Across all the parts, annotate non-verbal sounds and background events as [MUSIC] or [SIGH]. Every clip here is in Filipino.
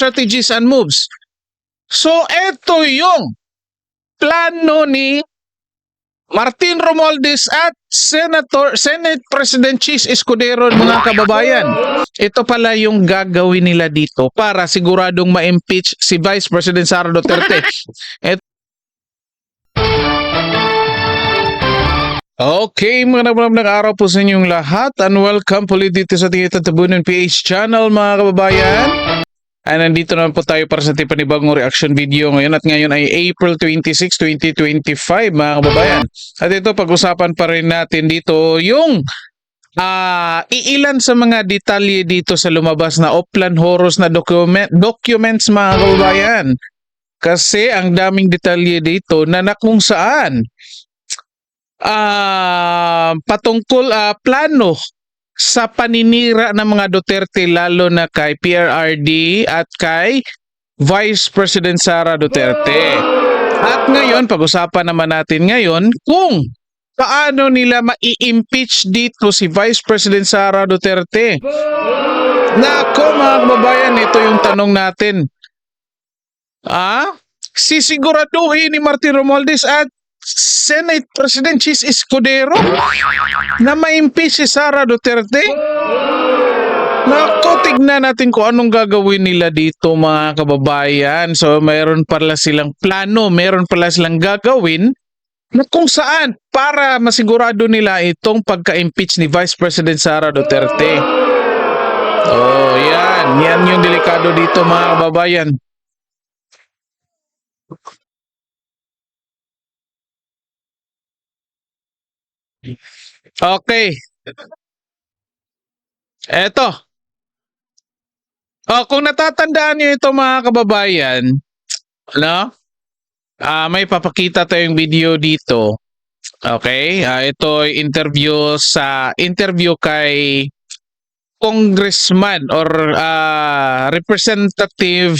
strategies and moves. So, eto yung plano ni Martin Romualdez at Senator Senate President Chis Escudero mga kababayan. Ito pala yung gagawin nila dito para siguradong ma-impeach si Vice President Sara Duterte. [LAUGHS] Et Okay, mga nabang araw po sa inyong lahat and welcome po ulit dito sa Tingin Tabunan PH channel mga kababayan. Ay, nandito naman po tayo para sa ating panibagong reaction video ngayon at ngayon ay April 26, 2025 mga kababayan. At ito pag-usapan pa rin natin dito yung ah iilan sa mga detalye dito sa lumabas na Oplan Horus na document, documents mga kababayan. Kasi ang daming detalye dito na na kung saan ah patungkol ah, plano sa paninira ng mga Duterte lalo na kay PRRD at kay Vice President Sara Duterte. At ngayon, pag-usapan naman natin ngayon kung paano nila mai-impeach dito si Vice President Sara Duterte. Nako mga kababayan, ito yung tanong natin. Ah? Sisiguraduhin ni Martin Romualdez at Senate President Chis Escudero na ma-impeach si Sara Duterte? Naku, tignan natin kung anong gagawin nila dito mga kababayan. So, mayroon pala silang plano, mayroon pala silang gagawin na kung saan para masigurado nila itong pagka-impeach ni Vice President Sara Duterte. Oh, yan. Yan yung delikado dito mga kababayan. Okay. Eto. Oh, kung natatandaan niyo ito mga kababayan, ano? Ah, may papakita tayong video dito. Okay? Ah, ito ay interview sa interview kay congressman or ah, representative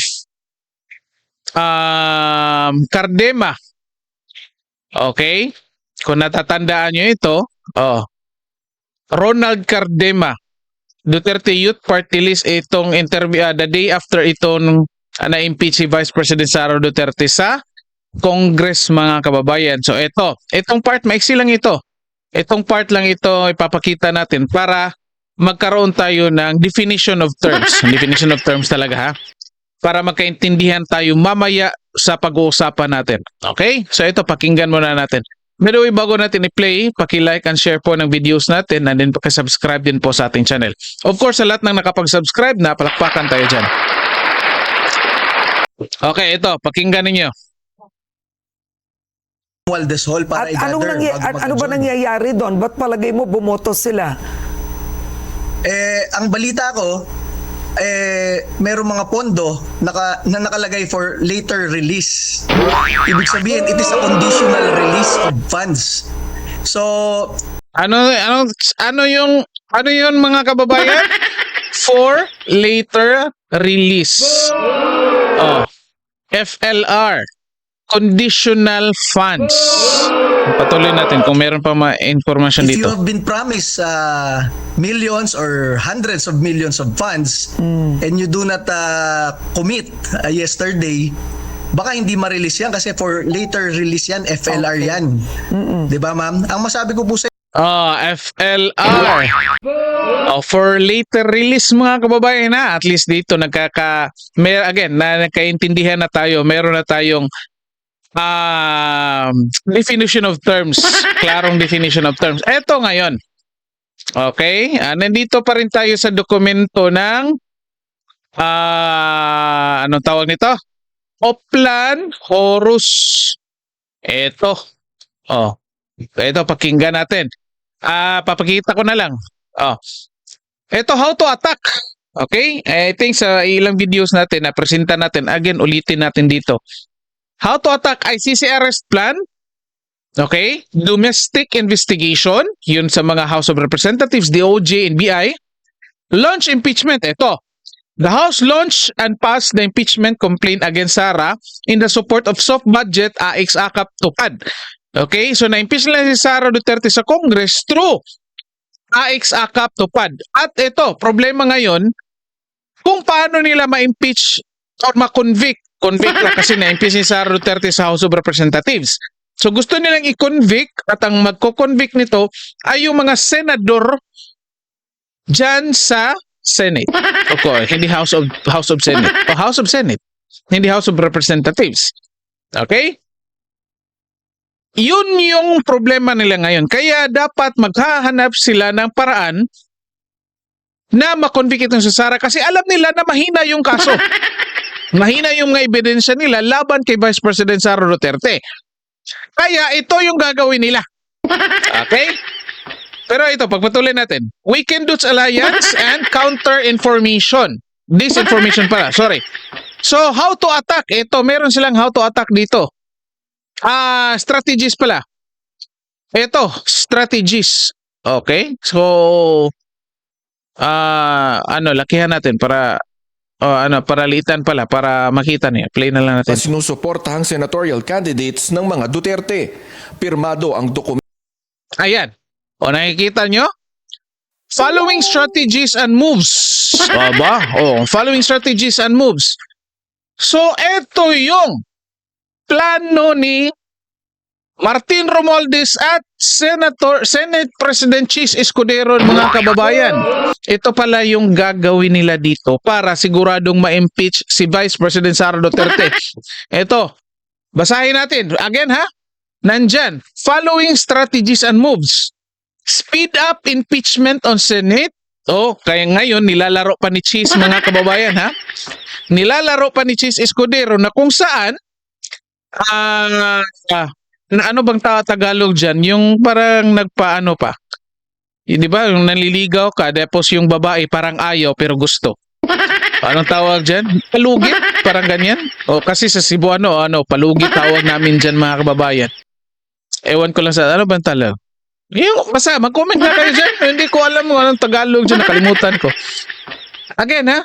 um, Cardema. Okay? Kung natatandaan nyo ito, oh, Ronald Cardema, Duterte Youth Party List, itong interview, ah, the day after itong uh, na-impeach si Vice President Sara Duterte sa Congress mga kababayan. So ito, itong part, maiksi lang ito. Itong part lang ito ipapakita natin para magkaroon tayo ng definition of terms. [LAUGHS] definition of terms talaga ha. Para magkaintindihan tayo mamaya sa pag-uusapan natin. Okay? So ito, pakinggan muna natin. By the way, bago natin i-play, paki-like and share po ng videos natin and then paki-subscribe din po sa ating channel. Of course, sa lahat ng nakapag-subscribe na, palakpakan tayo dyan. Okay, ito, pakinggan ninyo. Waldes Hall para At anong i-gather bago at ano ba mag-adjourn. nangyayari doon? Ba't palagay mo bumoto sila? Eh, ang balita ko, eh, merong mga pondo naka, na nakalagay for later release. Ibig sabihin, it is a conditional release of funds. So, Ano ano ano yung ano yun mga kababayan? [LAUGHS] For later release. Oh. FLR. Conditional funds. Patuloy natin kung meron pa mga information if you dito. have been promised uh, millions or hundreds of millions of funds and you do not uh, commit uh, yesterday, baka hindi ma-release yan kasi for later release yan, FLR yan. 'Di ba ma'am? Ang masabi ko po sa Oh, FLR. Oh, for later release mga kababayan na at least dito nagkaka may again na nagkaintindihan na tayo, meron na tayong um, definition of terms, klarong [LAUGHS] definition of terms. Eto ngayon. Okay, ah, nandito pa rin tayo sa dokumento ng ah anong tawag nito? Oplan Horus. Eto. Oh. Ito pakinggan natin. Ah, papakita ko na lang. Oh. Ito how to attack. Okay? I think sa ilang videos natin na presenta natin, again ulitin natin dito. How to attack ICC arrest plan. Okay? Domestic investigation, yun sa mga House of Representatives, DOJ and BI. Launch impeachment, ito. The House launched and passed the impeachment complaint against Sara in the support of soft budget AX AKAP tupad. Okay, so na-impeach na si Sara Duterte sa Congress through AX AKAP tupad. At ito, problema ngayon, kung paano nila ma-impeach or ma-convict. Convict lang kasi na-impeach si Sara Duterte sa House of Representatives. So gusto nilang i-convict at ang magko-convict nito ay yung mga senador dyan sa Senate. [LAUGHS] Okay, hindi House of House of Senate. O House of Senate. Hindi House of Representatives. Okay? Yun yung problema nila ngayon. Kaya dapat maghahanap sila ng paraan na makonvict itong si Sara kasi alam nila na mahina yung kaso. [LAUGHS] mahina yung mga ebidensya nila laban kay Vice President Sara Duterte. Kaya ito yung gagawin nila. Okay? Pero ito, pagpatuloy natin. Weekend Dudes Alliance [LAUGHS] and Counter-Information. Disinformation pala, sorry. So, how to attack? Ito, meron silang how to attack dito. Ah, strategies pala. Ito, strategies. Okay? So, ah, ano, lakihan natin para oh, ano, paralitan pala para makita niya. Play na lang sa natin. sinusuportahang senatorial candidates ng mga Duterte. Pirmado ang dokumento Ayan. O nakikita nyo? Following strategies and moves. O ba? O, following strategies and moves. So, eto yung plano ni Martin Romualdez at Senator Senate President Chis Escudero mga kababayan. Ito pala yung gagawin nila dito para siguradong ma-impeach si Vice President Sara Duterte. [LAUGHS] Ito, basahin natin. Again ha? Nandyan, following strategies and moves. Speed up impeachment on Senate. Oh, kaya ngayon nilalaro pa ni Cheese mga [LAUGHS] kababayan ha. Nilalaro pa ni Cheese Escudero na kung saan ah, ano bang ta Tagalog diyan, yung parang nagpaano pa. Di ba, yung nanliligaw ka, tapos yung babae parang ayaw pero gusto. Anong tawag dyan? Palugit? Parang ganyan? O kasi sa Cebuano, ano, palugit tawag namin dyan mga kababayan. Ewan ko lang sa, ano bang tala? Yung, basta, mag-comment na kayo dyan. Hindi ko alam kung anong Tagalog dyan, nakalimutan ko. Again, ha?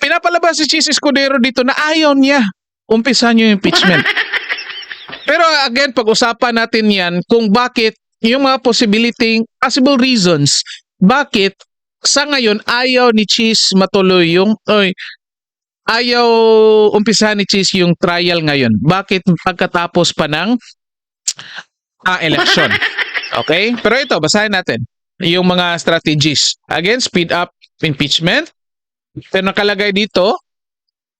Pinapalabas si Chis Escudero dito na ayaw niya. Umpisan niyo yung impeachment. Pero again, pag-usapan natin yan kung bakit yung mga possibility, possible reasons, bakit sa ngayon ayaw ni Cheese matuloy yung, oy, ayaw umpisahan ni Cheese yung trial ngayon. Bakit pagkatapos pa ng ah, election? [LAUGHS] Okay? Pero ito, basahin natin yung mga strategies. Again, speed up impeachment. Pero nakalagay dito,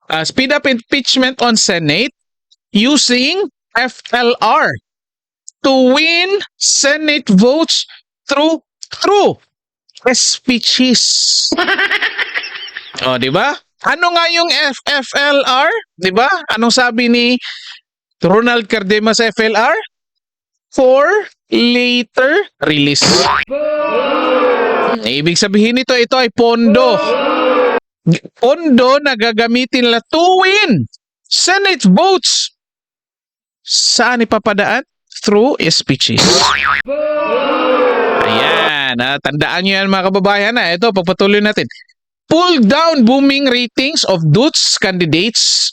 ah, speed up impeachment on Senate using FLR to win Senate votes through through speeches. [LAUGHS] oh, di ba? Ano nga yung FFLR? Di ba? Anong sabi ni Ronald Cardema sa FLR? For later release. Ibig sabihin nito, ito ay pondo. Pondo na gagamitin nila to win Senate votes. Saan ipapadaan? Through speeches. Ayan, ah, tandaan nyo yan mga kababayan. Ah. Ito, pagpatuloy natin. Pull down booming ratings of Dutch candidates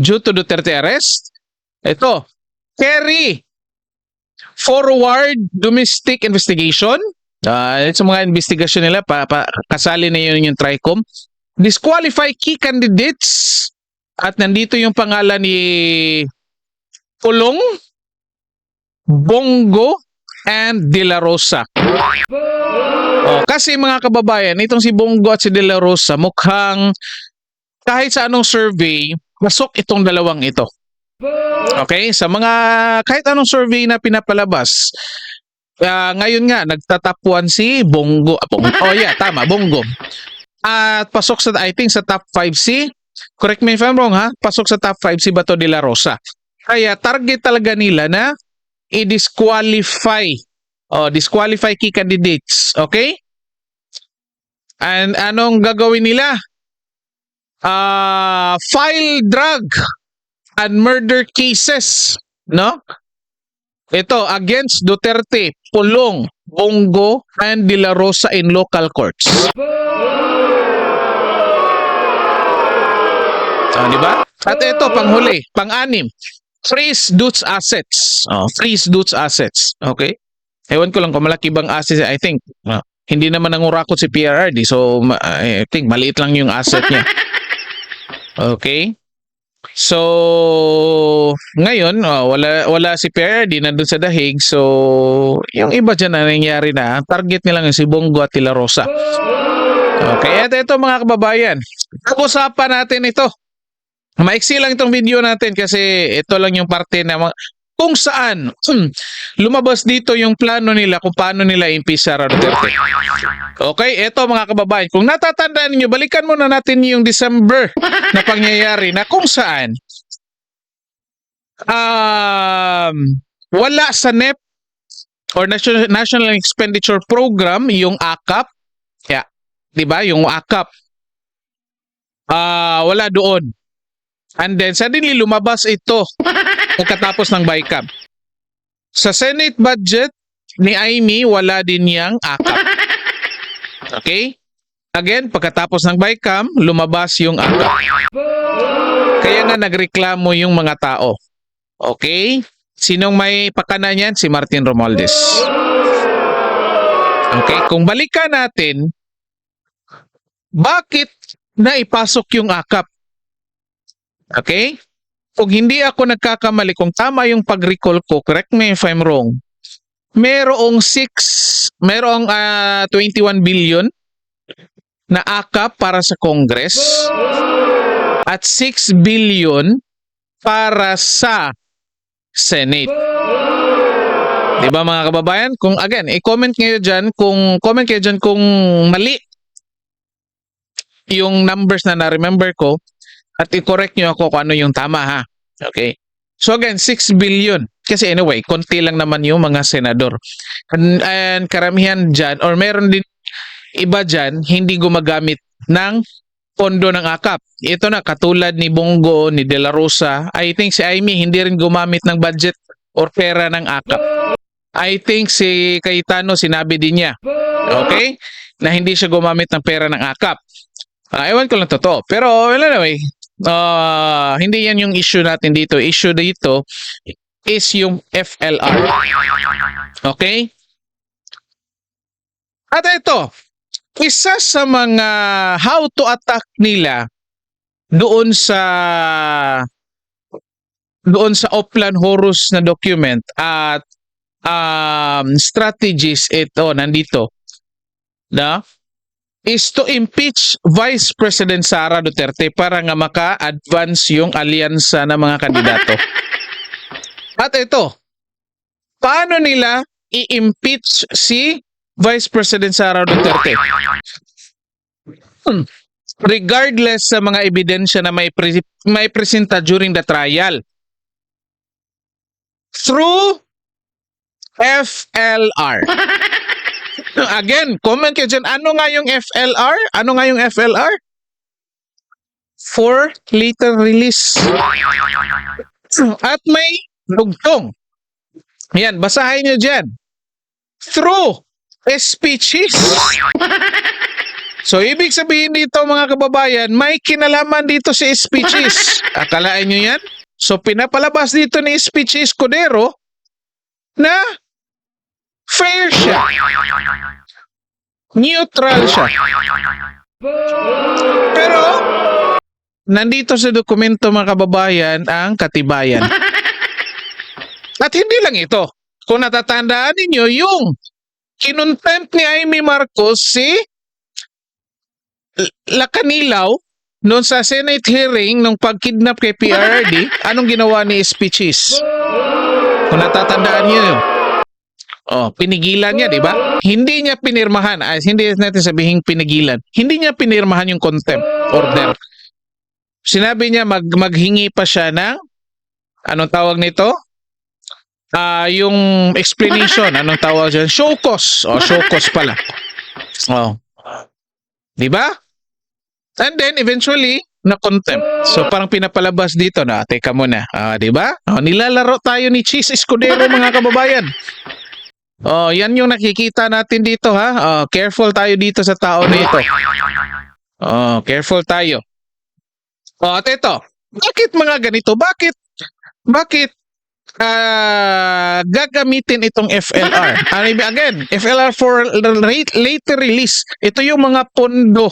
due to Duterte arrest. Ito, carry forward domestic investigation. Ito sa mga investigation nila, pa, pa, kasali na yun yung TRICOM. Disqualify key candidates. At nandito yung pangalan ni Pulong, Bongo, and De La Rosa. Oh, kasi mga kababayan, itong si Bongo at si De La Rosa mukhang kahit sa anong survey, pasok itong dalawang ito. Okay? Sa mga kahit anong survey na pinapalabas, ah, ngayon nga nagtatapuan si Bongo. Bong- Oh yeah, tama, Bongo. At pasok sa I think sa top 5 si Correct me if I'm wrong ha, pasok sa top 5 si Bato de la Rosa. Kaya target talaga nila na i-disqualify oh, disqualify key candidates, okay? And anong gagawin nila? Ah, file drug and murder cases, no? Ito against Duterte, Pulong, Bongo, and De La Rosa in local courts. Ah, di ba? At ito panghuli, pang-anim, freeze Dutch assets. Oh, freeze Dutch assets. Okay? Ewan ko lang kung malaki bang assets. I think, ah, hindi naman nangurakot si PRRD. So, I think, maliit lang yung asset niya. [LAUGHS] Okay? So, ngayon, oh, wala wala si PRD nandun sa dahig. So, yung iba dyan na nangyari na, target nila ngayon si Bongo at Tila Rosa. Okay, at ito mga kababayan, pag-usapan natin ito. Maiksi lang itong video natin kasi ito lang yung parte na kung saan lumabas dito yung plano nila kung paano nila impeach Sara Duterte. Okay, eto mga kababayan, kung natatandaan niyo, balikan muna natin yung December na pangyayari na kung saan um, wala sa NEP or National, Expenditure Program yung AKAP. Yeah, 'di ba? Yung AKAP. Ah, wala doon. And then suddenly lumabas ito [LAUGHS] pagkatapos ng BICAM. Sa Senate budget ni Amy, wala din yang AKAP. [LAUGHS] Okay? Again, pagkatapos ng BICAM, lumabas yung AKAP. Kaya nga nagreklamo yung mga tao. Okay? Sinong may pakana niyan? Si Martin Romualdez. Okay, kung balikan natin, bakit naipasok yung AKAP? Okay? Kung hindi ako nagkakamali, kung tama yung pag-recall ko, correct me if I'm wrong, merong 6, merong ah, 21 billion na AKAP para sa Congress at 6 billion para sa Senate. 'Di ba mga kababayan? Kung again, i-comment kayo diyan kung comment kayo diyan kung mali yung numbers na na-remember ko at i-correct nyo ako kung ano yung tama ha. Okay? So again, 6 billion. Kasi anyway, konti lang naman yung mga senador. And, and karamihan dyan, or meron din iba dyan, hindi gumagamit ng pondo ng AKAP. Ito na, katulad ni Bongo, ni De La Rosa, I think si Amy hindi rin gumamit ng budget or pera ng AKAP. I think si Cayetano sinabi din niya. Okay? Na hindi siya gumamit ng pera ng AKAP. Ah, ewan ko lang totoo. Pero well, anyway, ah, hindi yan yung issue natin dito. Issue dito is yung FLR. Okay? At ito, isa sa mga how to attack nila doon sa doon sa Oplan Horus na document at um, strategies ito nandito na is to impeach Vice President Sara Duterte para nga maka-advance yung alyansa ng mga kandidato. [LAUGHS] At ito, paano nila i-impeach si Vice President Sara Duterte? Hmm. Regardless sa mga ebidensya na may, pre- may presenta during the trial. Through FLR. [LAUGHS] [LAUGHS] Again, comment kayo dyan. Ano nga yung FLR? Ano nga yung FLR? For later release. At may dugtong. Yan, basahin nyo dyan. Through speeches. So, ibig sabihin dito mga kababayan, may kinalaman dito si speeches. Akalaan nyo yan? So, pinapalabas dito ni speeches Codero na fair siya. Neutral siya. Pero, nandito sa dokumento mga kababayan ang katibayan. [LAUGHS] At hindi lang ito. Kung natatandaan ninyo, yung kinontempt ni Amy Marcos si L- Lacanilaw noon sa Senate hearing nung pagkidnap kay PRD, [LAUGHS] anong ginawa ni Speeches? Kung natatandaan niyo yun. Oh, pinigilan niya, di ba? Hindi niya pinirmahan, ay hindi natin sabihin pinigilan. Hindi niya pinirmahan yung contempt order. Sinabi niya mag maghingi pa siya ng anong tawag nito? Ah, yung explanation, anong tawag diyan? Show cause. Oh, show cause pala. Oh. 'Di ba? And then eventually na contempt. So parang pinapalabas dito na, teka muna. Ah, 'di ba? Oh, nilalaro tayo ni Cheese Escudero mga kababayan. Oh, yan yung nakikita natin dito ha. Oh, careful tayo dito sa tao na ito. Oh, careful tayo. Oh, at ito. Bakit mga ganito? Bakit bakit ah gagamitin itong FLR? [LAUGHS] Ano again, FLR for late, later release. Ito yung mga pondo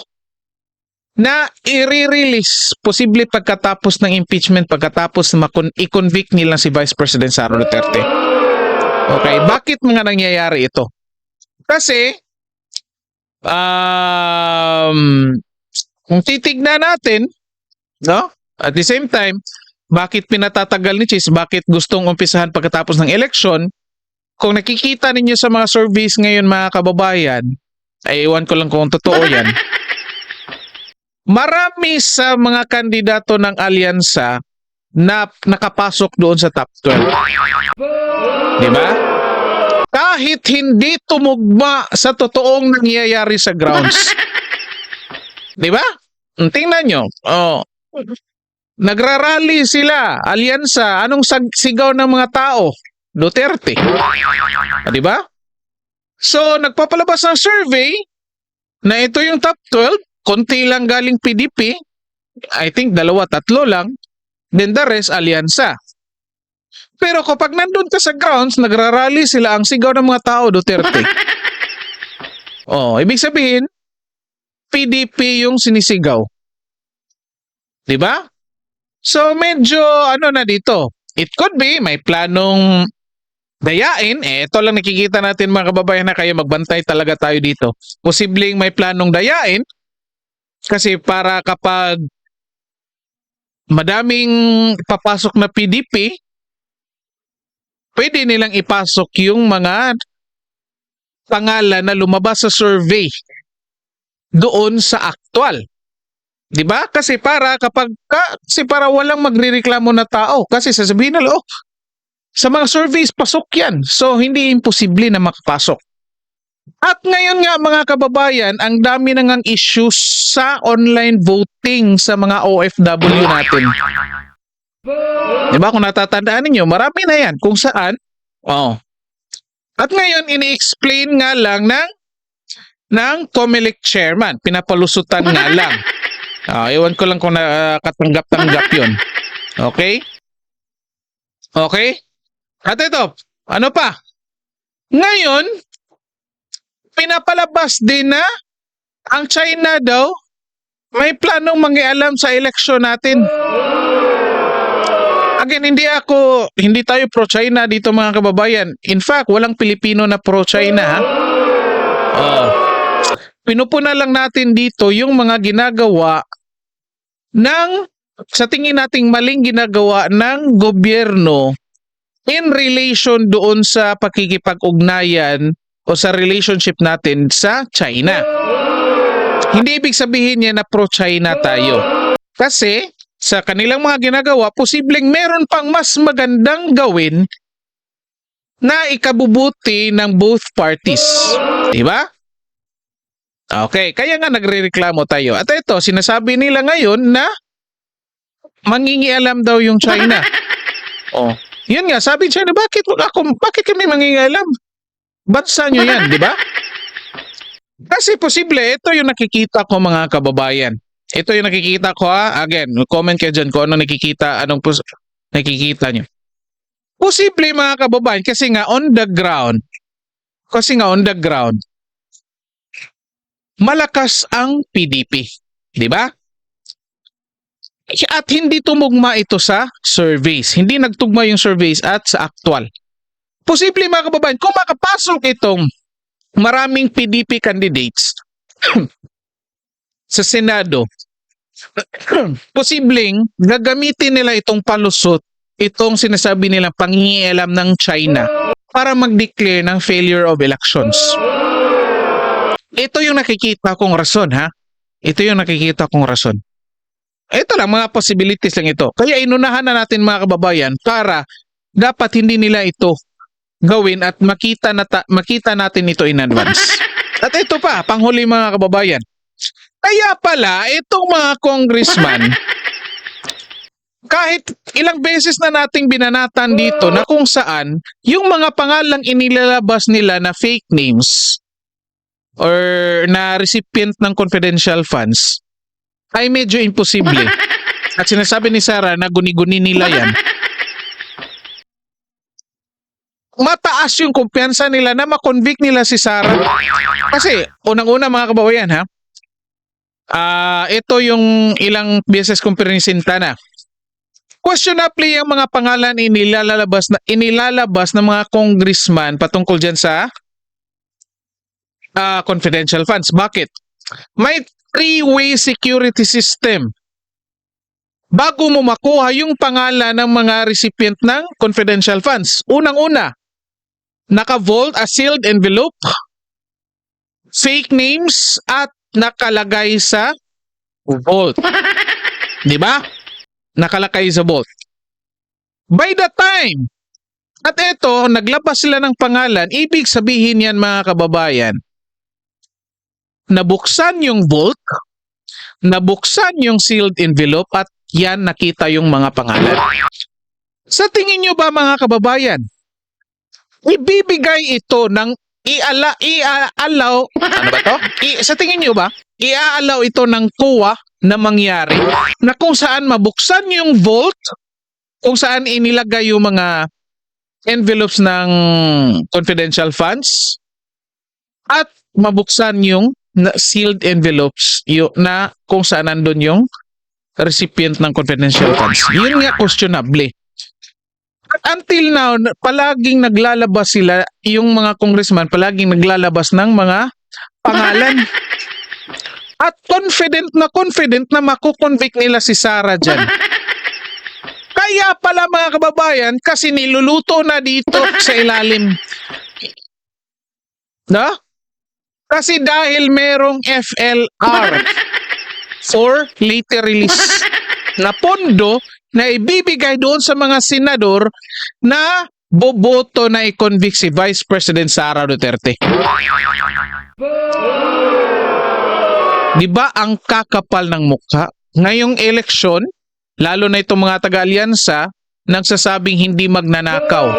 na i-release posible pagkatapos ng impeachment pagkatapos na i-convict nila si Vice President Sara Duterte. Okay, bakit mga nangyayari ito? Kasi um kung titignan natin, no? At the same time, bakit pinatatagal ni Chis? Bakit gustong umpisahan pagkatapos ng election? Kung nakikita ninyo sa mga surveys ngayon mga kababayan, ay iwan ko lang kung totoo yan. [LAUGHS] Marami sa mga kandidato ng alyansa na nakapasok doon sa top 12. Di ba? Kahit hindi tumugma sa totoong nangyayari sa grounds. [LAUGHS] Di ba? Tingnan nyo. Oh. Nagrarally sila, alyansa. Anong sigaw ng mga tao? Duterte. Ah, Di ba? So, nagpapalabas ng survey na ito yung top 12, konti lang galing PDP, I think dalawa, tatlo lang, then the rest, alyansa. Pero kapag nandun ka sa grounds, nagrarally sila ang sigaw ng mga tao, Duterte. [LAUGHS] oh, ibig sabihin, PDP yung sinisigaw. 'Di ba? So medyo ano na dito. It could be may planong dayain. Eh, ito lang nakikita natin mga kababayan na kayo magbantay talaga tayo dito. Posibleng may planong dayain kasi para kapag madaming papasok na PDP, pwede nilang ipasok yung mga pangalan na lumabas sa survey doon sa actual. 'Di ba? Kasi para kapag ka, kasi para walang magrereklamo na tao kasi sasabihin nila, oh, sa mga surveys pasok 'yan. So hindi imposible na makapasok. At ngayon nga mga kababayan, ang dami na ngang issues sa online voting sa mga OFW natin. 'Di ba? Kung natatandaan niyo, marami na 'yan kung saan oh. At ngayon ini-explain nga lang ng ng COMELEC chairman, pinapalusutan nga lang. Ah, ewan ko lang kung nakatanggap-tanggap 'yon. Okay? Okay? At ito, ano pa? Ngayon, pinapalabas din na ang China daw may planong mangialam sa eleksyon natin. Again, hindi ako, hindi tayo pro-China dito mga kababayan. In fact, walang Pilipino na pro-China. ha? Oh. Pinupuna lang natin dito yung mga ginagawa ng, sa tingin nating maling ginagawa ng gobyerno in relation doon sa pakikipag-ugnayan o sa relationship natin sa China. Hindi ibig sabihin niya na pro-China tayo. Kasi sa kanilang mga ginagawa, posibleng meron pang mas magandang gawin na ikabubuti ng both parties. Di ba? Okay, kaya nga nagrereklamo tayo. At ito, sinasabi nila ngayon na mangingialam daw yung China. [LAUGHS] oh, yun nga, sabi China, bakit ako, bakit kami mangingialam? Bansa nyo yan, di ba? Kasi posible, ito yung nakikita ko mga kababayan. Ito yung nakikita ko ha. Again, comment kayo dyan kung ano nakikita, anong pos- nakikita nyo. Posible mga kababayan kasi nga on the ground, kasi nga on the ground, malakas ang PDP. Di ba? At hindi tumugma ito sa surveys. Hindi nagtugma yung surveys at sa actual. Posible mga kababayan, kung makapasok itong maraming PDP candidates [CLEARS THROAT] sa Senado, [CLEARS THROAT] posibleng gagamitin nila itong palusot, itong sinasabi nilang pangingialam ng China para mag-declare ng failure of elections. Ito yung nakikita kong rason ha. Ito yung nakikita kong rason. Ito lang, mga possibilities lang ito. Kaya inunahan na natin mga kababayan para dapat hindi nila ito gawin at makita, na makita natin ito in advance. [LAUGHS] At ito pa, panghuli mga kababayan. Kaya pala, itong mga congressman, [LAUGHS] kahit ilang beses na nating binanatan dito na kung saan yung mga pangalang inilalabas nila na fake names or na recipient ng confidential funds ay medyo imposible. [LAUGHS] At sinasabi ni Sarah na guni-guni nila yan. Mataas yung kumpiyansa nila na makonvict nila si Sarah. Kasi, unang-una mga kababayan ha, Ah, ito yung ilang beses kong pinisinta na. Questionably ang mga pangalan inilalabas na inilalabas ng mga congressman patungkol diyan sa ah, confidential funds. Bakit? May three-way security system. Bago mo makuha yung pangalan ng mga recipient ng confidential funds. Unang-una, naka-vault a sealed envelope, fake names at nakalagay sa vault. [LAUGHS] Di ba? Nakalagay sa vault. By the time at ito, naglabas sila ng pangalan, ibig sabihin yan mga kababayan, nabuksan yung vault, nabuksan yung sealed envelope at yan nakita yung mga pangalan. Sa tingin nyo ba mga kababayan, ibibigay ito ng iala iaalaw ano ba to? I, sa tingin niyo ba iaalaw ito ng kuwa na mangyari na kung saan mabuksan yung vault kung saan inilagay yung mga envelopes ng confidential funds at mabuksan yung na- sealed envelopes yung, na kung saan nandun yung recipient ng confidential funds. Yun nga questionable. At until now, palaging naglalabas sila, yung mga congressman, palaging naglalabas ng mga pangalan. [LAUGHS] At confident na confident na makukonvict nila si Sarah dyan. Kaya pala mga kababayan, kasi niluluto na dito sa ilalim. Na? Kasi dahil merong FLR [LAUGHS] for later release na pondo na ibibigay doon sa mga senador na boboto na i-convict si Vice President Sara Duterte. Di ba ang kakapal ng mukha? Ngayong eleksyon, lalo na itong mga taga-alyansa, nagsasabing hindi magnanakaw.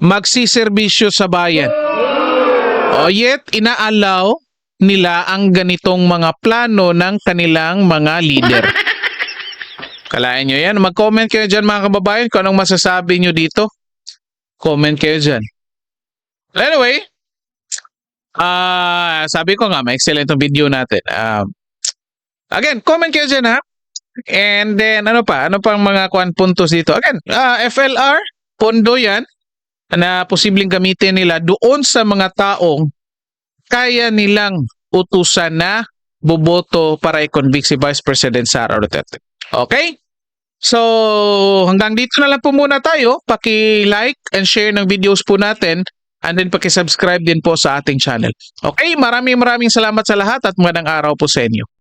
Magsiservisyo sa bayan. O yet, inaalaw nila ang ganitong mga plano ng kanilang mga leader. Kalain nyo yan. Mag-comment kayo dyan mga kababayan kung anong masasabi nyo dito. Comment kayo dyan. Anyway, ah sabi ko nga, may excellent video natin. Um, again, comment kayo dyan ha. And then, ano pa? Ano pang mga kuan puntos dito? Again, ah, FLR, pondo yan na posibleng gamitin nila doon sa mga taong kaya nilang utusan na boboto para i-convict si Vice President Sara Duterte. Okay? So, hanggang dito na lang po muna tayo. Paki-like and share ng videos po natin and then paki-subscribe din po sa ating channel. Okay? Maraming maraming salamat sa lahat at magandang araw po sa inyo.